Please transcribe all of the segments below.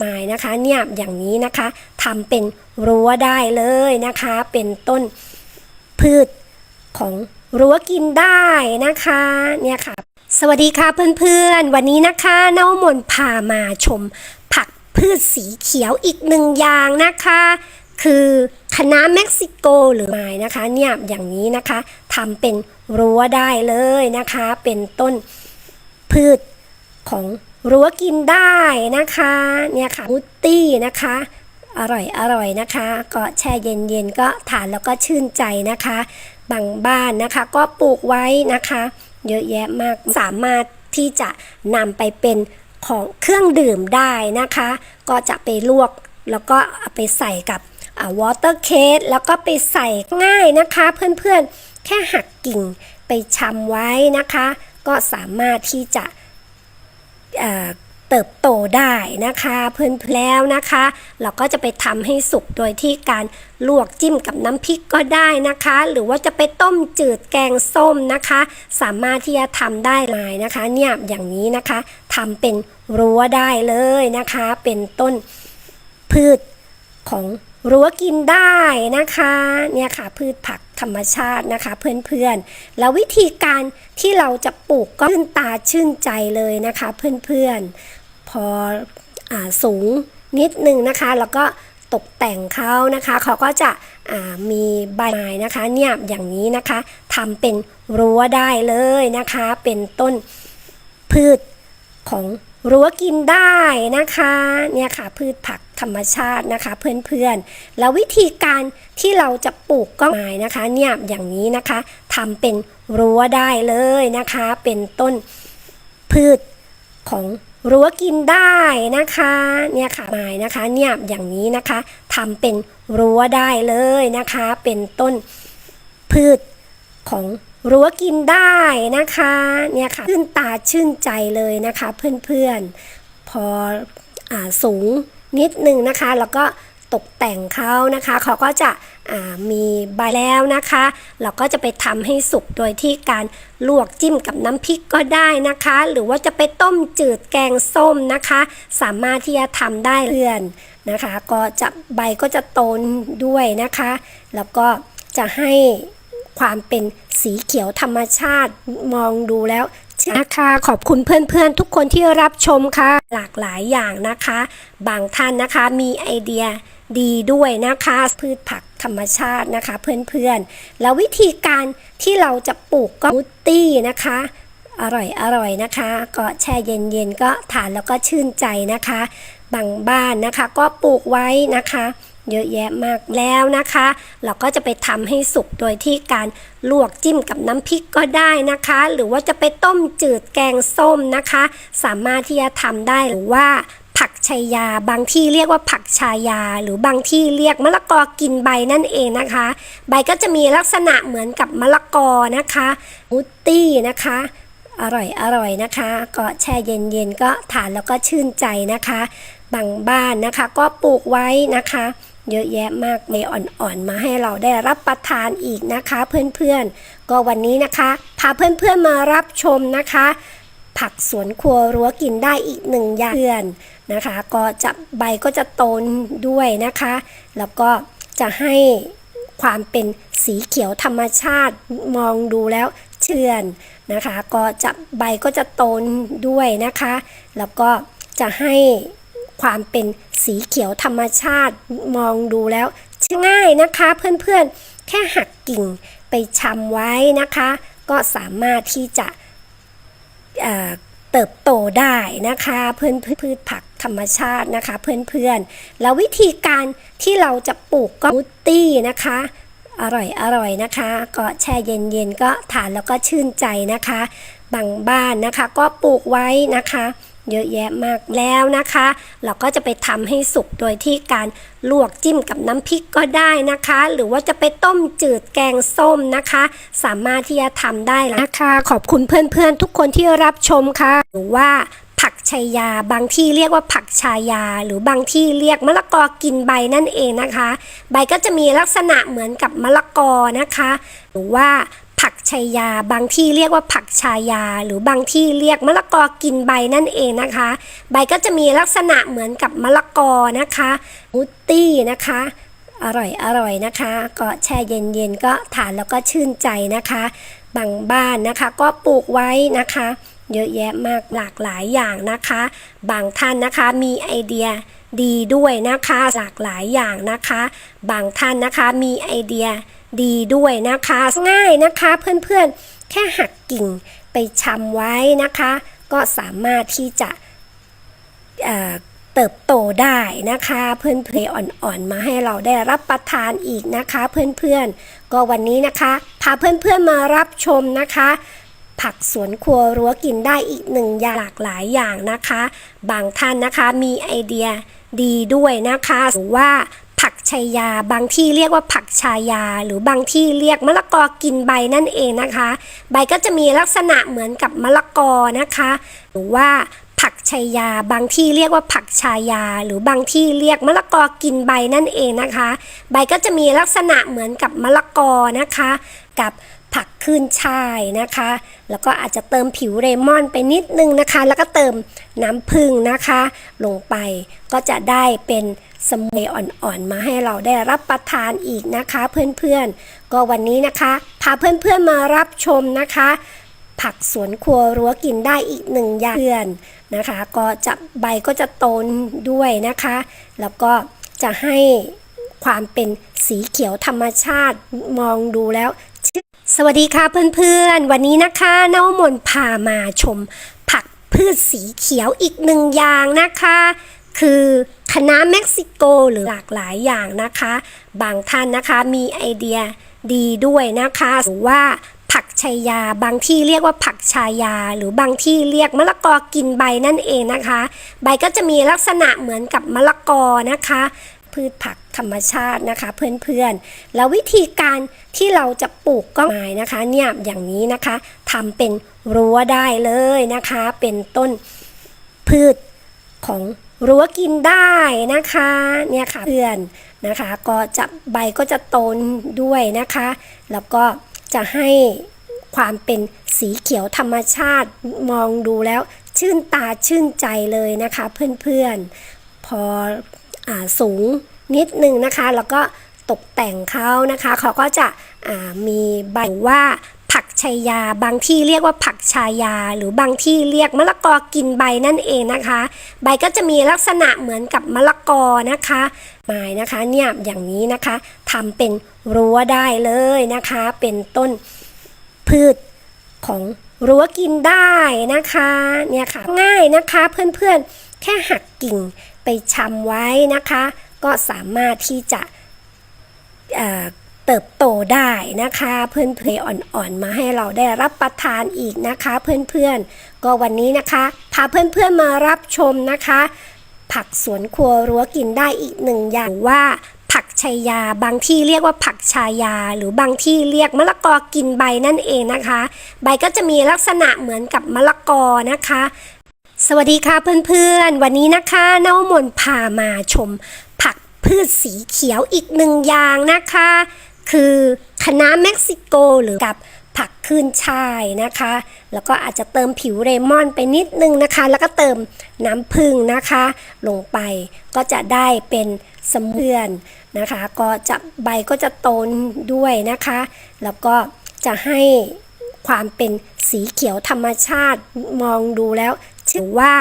ไม้นะคะเนี่ยอย่างนี้นะคะทำเป็นรั้วได้เลยนะคะ เป็นต้นพืชของรั้วกินได้นะคะเนี่ยค่ะ สวัสดีค่ะเพื่อนๆ วันนี้นะคะน้องมนพามาชมผักพืชสีเขียวอีกหนึ่งอย่างนะคะ คือคะน้าเม็กซิโกหรือไม้นะคะเนี่ยอย่างนี้นะคะทำเป็นรั้วได้เลยนะคะ เป็นต้นพืชของ รั้วกินได้นะคะเนี่ยค่ะมูตตี้นะคะ อร่อยอร่อยนะคะ ก็แช่เย็นๆก็ทานแล้วก็ชื่นใจนะคะบางบ้านนะคะ ก็ปลูกไว้นะคะ เยอะแยะมากสามารถที่จะนำไปเป็นของเครื่องดื่มได้นะคะ ก็จะไปลวกแล้วก็เอาไปใส่กับวอเตอร์เคสแล้วก็ไปใส่ง่ายนะคะ เพื่อนๆแค่หักกิ่งไปชำไว้นะคะ ก็สามารถที่จะ เติบโตได้นะคะเพื่อนแล้วนะคะ เราก็จะไปทำให้สุกโดยที่การลวกจิ้มกับน้ำพริกก็ได้นะคะ หรือว่าจะไปต้มจืดแกงส้มนะคะ สามารถที่จะทำได้เลยนะคะ เนี่ยอย่างนี้นะคะทำเป็นรั้วได้เลยนะคะ เป็นต้นพืชของรั้วกินได้นะคะ เนี่ยค่ะพืชผัก ธรรมชาตินะคะเพื่อนๆ แล้ววิธีการที่เราจะปลูกก็ชื่นตาชื่นใจเลยนะคะเพื่อนๆ พออสูงนิดนึงนะคะ แล้วก็ตกแต่งเขานะคะเขาก็จะมีใบไม้นะคะเนี่ยอย่างนี้นะคะทำเป็นรั้วได้เลยนะคะ เป็นต้นพืชของ รั้วกินได้นะคะเนี่ยค่ะพืชผักธรรมชาตินะคะ เพื่อนๆ แล้ววิธีการที่เราจะปลูกก็ไม้นะคะเนี่ยอย่างนี้นะคะทำเป็นรั้วได้เลยนะคะ เป็นต้นพืชของรั้วกินได้นะคะเนี่ยค่ะไม้นะคะเนี่ยอย่างนี้นะคะทำเป็นรั้วได้เลยนะคะ เป็นต้นพืชของ รั้วกินได้นะคะเนี่ยค่ะชื่นตาชื่นใจเลยนะคะ เพื่อนๆพออสูงนิดนึงนะคะ แล้วก็ตกแต่งเขานะคะ เขาก็จะมีใบแล้วนะคะ เราก็จะไปทำให้สุกโดยที่การลวกจิ้มกับน้ำพริกก็ได้นะคะ หรือว่าจะไปต้มจืดแกงส้มนะคะ สามารถที่จะทำได้เพื่อนนะคะ ก็จะใบก็จะโตนด้วยนะคะ แล้วก็จะให้ ความเป็นสีเขียวธรรมชาติมองดูแล้วนะคะขอบคุณเพื่อนๆ ทุกคนที่รับชมค่ะ หลากหลายอย่างนะคะ บางท่านนะคะมีไอเดียดีด้วยนะคะ พืชผักธรรมชาตินะคะเพื่อนๆ แล้ววิธีการที่เราจะปลูกก็มูตตี้นะคะ อร่อยอร่อยนะคะ ก็แช่เย็นๆ ก็ทานแล้วก็ชื่นใจนะคะ บางบ้านนะคะก็ปลูกไว้นะคะ เยอะแยะมากแล้วนะคะ เราก็จะไปทำให้สุกโดยที่การลวกจิ้มกับน้ำพริกก็ได้นะคะ หรือว่าจะไปต้มจืดแกงส้มนะคะ สามารถที่จะทำได้หรือว่าผักชายาบางที่เรียกว่าผักชายา หรือบางที่เรียกมะละกอกินใบนั่นเองนะคะ ใบก็จะมีลักษณะเหมือนกับมะละกอนะคะมูตตี้นะคะอร่อยอร่อยนะคะ ก็แช่เย็นๆก็ทานแล้วก็ชื่นใจนะคะ บางบ้านนะคะก็ปลูกไว้นะคะ เยอะแยะมากเลยอ่อนๆมาให้เราได้รับประทานอีกนะคะ เพื่อนๆ ก็วันนี้นะคะพาเพื่อนๆมารับชมนะคะ ผักสวนครัวรั้วกินได้อีกหนึ่งอย่างเพื่อนนะคะ ก็จะใบก็จะโตนด้วยนะคะ แล้วก็จะให้ความเป็นสีเขียวธรรมชาติมองดูแล้วเชื่อนนะคะ ก็จะใบก็จะโตนด้วยนะคะ แล้วก็จะให้ ความเป็นสีเขียวธรรมชาติมองดูแล้วง่ายนะคะเพื่อนๆ แค่หักกิ่งไปชำไว้นะคะ ก็สามารถที่จะเเติบโตได้นะคะเพื่อนพืชผักธรรมชาตินะคะ เพื่อนๆ แล้ววิธีการที่เราจะปลูกก็มูตตี้นะคะ อร่อยอร่อยนะคะ ก็แช่เย็นๆ ก็ทานแล้วก็ชื่นใจนะคะ บางบ้านนะคะก็ปลูกไว้นะคะ เยอะแยะมากแล้วนะคะ เราก็จะไปทำให้สุกโดยที่การลวกจิ้มกับน้ำพริกก็ได้นะคะ หรือว่าจะไปต้มจืดแกงส้มนะคะ สามารถที่จะทำได้นะคะ ขอบคุณเพื่อนๆ ทุกคนที่รับชมค่ะ หรือว่าผักชายา บางที่เรียกว่าผักชายา หรือบางที่เรียกมะละกอกินใบนั่นเองนะคะ ใบก็จะมีลักษณะเหมือนกับมะละกอนะคะ หรือว่า ผักชายา บางที่เรียกว่าผักชายา หรือบางที่เรียกมะละกอกินใบนั่นเองนะคะ ใบก็จะมีลักษณะเหมือนกับมะละกอนะคะมูตตี้นะคะอร่อยอร่อยนะคะ ก็แช่เย็นๆก็ทานแล้วก็ชื่นใจนะคะ บางบ้านนะคะก็ปลูกไว้นะคะ เยอะแยะมากหลากหลายอย่างนะคะ บางท่านนะคะมีไอเดียดีด้วยนะคะ หลากหลายอย่างนะคะ บางท่านนะคะมีไอเดีย ดีด้วยนะคะง่ายนะคะเพื่อนๆ แค่หักกิ่งไปชำไว้นะคะ ก็สามารถที่จะเติบโตได้นะคะเพื่อนเพลอ่อนๆมาให้เราได้รับประทานอีกนะคะเพื่อนๆ ก็วันนี้นะคะพาเพื่อนๆมารับชมนะคะ ผักสวนครัวรั้วกินได้อีกหนึ่งอย่างหลากหลายอย่างนะคะ บางท่านนะคะมีไอเดียดีด้วยนะคะหรือว่า ชายา บางที่เรียกว่าผักชายา หรือบางที่เรียกมะละกอกินใบนั่นเองนะคะ ใบก็จะมีลักษณะเหมือนกับมะละกอนะคะ หรือว่าผักชายา บางที่เรียกว่าผักชายา หรือบางที่เรียกมะละกอกินใบนั่นเองนะคะ ใบก็จะมีลักษณะเหมือนกับมะละกอนะคะ กับผักขึ้นช่ายนะคะ แล้วก็อาจจะเติมผิวเรมอนไปนิดนึงนะคะ แล้วก็เติมน้ำผึ้งนะคะ ลงไปก็จะได้เป็น สมูทตี้อ่อนๆมาให้เราได้รับประทานอีกนะคะเพื่อนๆ ก็วันนี้นะคะพาเพื่อนๆมารับชมนะคะ ผักสวนครัวรั้วกินได้อีกหนึ่งอย่างเพื่อนนะคะ ก็จะใบก็จะโตนด้วยนะคะ แล้วก็จะให้ความเป็นสีเขียวธรรมชาติมองดูแล้วสวัสดีค่ะเพื่อนๆ วันนี้นะคะนวมนพามาชม ผักพืชสีเขียวอีกหนึ่งอย่างนะคะ คือ คณะเม็กซิโกหรือหลากหลายอย่างนะคะ บางท่านนะคะมีไอเดียดีด้วยนะคะหรือว่าผักชายา บางที่เรียกว่าผักชายา หรือบางที่เรียกมะละกอกินใบนั่นเองนะคะ ใบก็จะมีลักษณะเหมือนกับมะละกอนะคะ พืชผักธรรมชาตินะคะ เพื่อนๆ แล้ววิธีการที่เราจะปลูกก็ไม้นะคะ เนี่ยอย่างนี้นะคะทำเป็นรั้วได้เลยนะคะ เป็นต้นพืชของ รั้วกินได้นะคะเนี่ยค่ะเพื่อนนะคะ ก็จะใบก็จะโตนด้วยนะคะ แล้วก็จะให้ความเป็นสีเขียวธรรมชาติมองดูแล้วชื่นตาชื่นใจเลยนะคะเพื่อนๆ พออสูงนิดนึงนะคะ แล้วก็ตกแต่งเขานะคะ เขาก็จะมีใบว่า ชายา บางที่เรียกว่าผักชายา หรือบางที่เรียกมะละกอกินใบนั่นเองนะคะ ใบก็จะมีลักษณะเหมือนกับมะละกอนะคะไม้นะคะเนี่ยอย่างนี้นะคะทำเป็นรั้วได้เลยนะคะ เป็นต้นพืชของรั้วกินได้นะคะเนี่ยค่ะง่ายนะคะเพื่อนๆแค่หักกิ่งไปชำไว้นะคะ ก็สามารถที่จะ เติบโตได้นะคะ เพื่อนเพลอ่อนๆมาให้เราได้รับประทานอีกนะคะ เพื่อนๆ ก็วันนี้นะคะ พาเพื่อนๆมารับชมนะคะ ผักสวนครัวรั้วกินได้อีกหนึ่งอย่างว่าผักชายาบางที่เรียกว่าผักชายา หรือบางที่เรียกมะละกอกินใบนั่นเองนะคะ ใบก็จะมีลักษณะเหมือนกับมะละกอนะคะ สวัสดีค่ะเพื่อนๆ วันนี้นะคะนวมนพามาชม ผักพืชสีเขียวอีกหนึ่งอย่างนะคะ คือคะน้าเม็กซิโกหรือกับผักขึ้นชายนะคะ แล้วก็อาจจะเติมผิวเรมอนไปนิดนึงนะคะ แล้วก็เติมน้ำผึ้งนะคะ ลงไปก็จะได้เป็นสมเพื่อนนะคะ ก็จะใบก็จะโตนด้วยนะคะ แล้วก็จะให้ความเป็นสีเขียวธรรมชาติมองดูแล้วถือว่า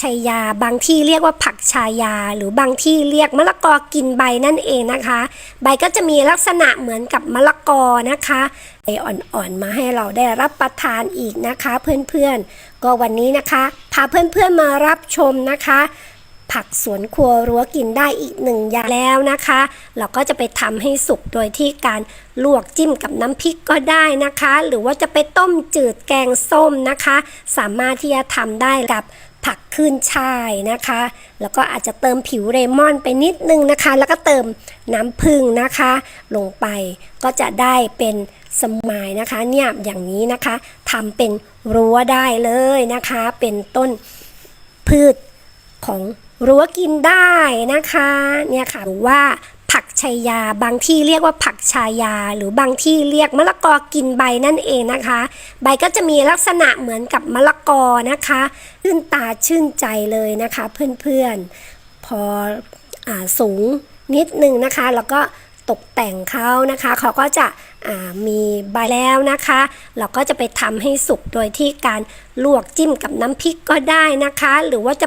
ชายา บางที่เรียกว่าผักชายา หรือบางที่เรียกมะละกอกินใบนั่นเองนะคะ ใบก็จะมีลักษณะเหมือนกับมะละกอนะคะใบอ่อนๆมาให้เราได้รับประทานอีกนะคะ เพื่อนๆ ก็วันนี้นะคะ พาเพื่อนๆมารับชมนะคะผักสวนครัวรั้วกินได้อีกหนึ่งอย่างแล้วนะคะ เราก็จะไปทำให้สุกโดยที่การลวกจิ้มกับน้ำพริกก็ได้นะคะ หรือว่าจะไปต้มจืดแกงส้มนะคะ สามารถที่จะทำได้กับ ผักขึ้นช่ายนะคะ แล้วก็อาจจะเติมผิวเรมอนไปนิดนึงนะคะ แล้วก็เติมน้ำผึ้งนะคะ ลงไปก็จะได้เป็นสมายนะคะเนี่ยอย่างนี้นะคะทำเป็นรั้วได้เลยนะคะ เป็นต้นพืชของรั้วกินได้นะคะเนี่ยค่ะหรือว่า ผักผักชายา บางที่เรียกว่าผักชายา หรือบางที่เรียกมะละกอกินใบนั่นเองนะคะ ใบก็จะมีลักษณะเหมือนกับมะละกอนะคะชื่นตาชื่นใจเลยนะคะเพื่อนๆ พออสูงนิดนึงนะคะ แล้วก็ตกแต่งเขานะคะ เขาก็จะมีใบแล้วนะคะ เราก็จะไปทำให้สุกโดยที่การลวกจิ้มกับน้ำพริกก็ได้นะคะ หรือว่าจะ